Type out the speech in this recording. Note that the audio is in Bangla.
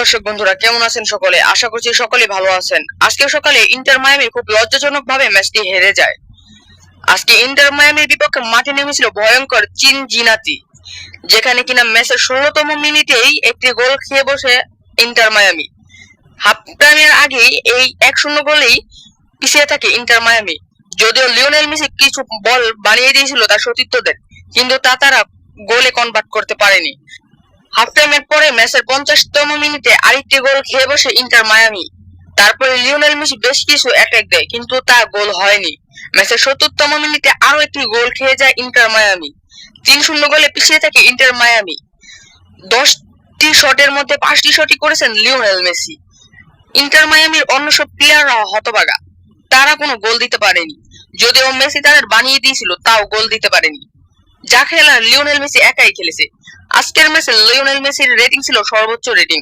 দর্শক বন্ধুরা, কেমন আছেন সকলে? আশা করছি সকলে ভালো আছেন। আজকে সকালে ইন্টার মায়ামি খুব লজ্জাজনক ভাবে ম্যাচটি হেরে যায়। আজকে ইন্টার মায়ামির বিপক্ষে মাঠে নেমেছিল ভয়ঙ্কর চিন জিনাতি, যেখানে কিনা ম্যাচের ষোলোতম মিনিটেই একটি গোল খেয়ে বসে ইন্টার মায়ামি। হাফ টাইমের আগেই এই এক শূন্য গোলেই পিছিয়ে থাকে ইন্টার মায়ামি। যদিও লিওনেল মেসি কিছু বল বানিয়ে দিয়েছিল তার সতীর্থদের, কিন্তু তা তারা গোলে কনভার্ট করতে পারেনি। হাফ টাইমের পরে ম্যাচের পঞ্চাশতম মিনিটে আরেকটি গোল খেয়ে বসে ইন্টার মায়ামি। তারপরে লিওনেল মেসি বেশ কিছু অ্যাটাক দেয়, কিন্তু তা গোল হয়নি। ম্যাচের সত্তরতম মিনিটে আরও একটি গোল খেয়ে যায় ইন্টার মায়ামি। তিন শূন্য গোলে পিছিয়ে থাকে ইন্টার মায়ামি। দশটি শটের মধ্যে পাঁচটি শটই করেছেন লিওনেল মেসি। ইন্টার মায়ামির অন্য সব প্লেয়াররা হতবাগা তারা কোনো গোল দিতে পারেনি। যদিও মেসি তাদের বানিয়ে দিয়েছিল, তাও গোল দিতে পারেনি। যা খেলার লিওনেল মেসি একাই খেলেছে। আজকের ম্যাচে লিওনেল মেসির রেটিং ছিল সর্বোচ্চ রেটিং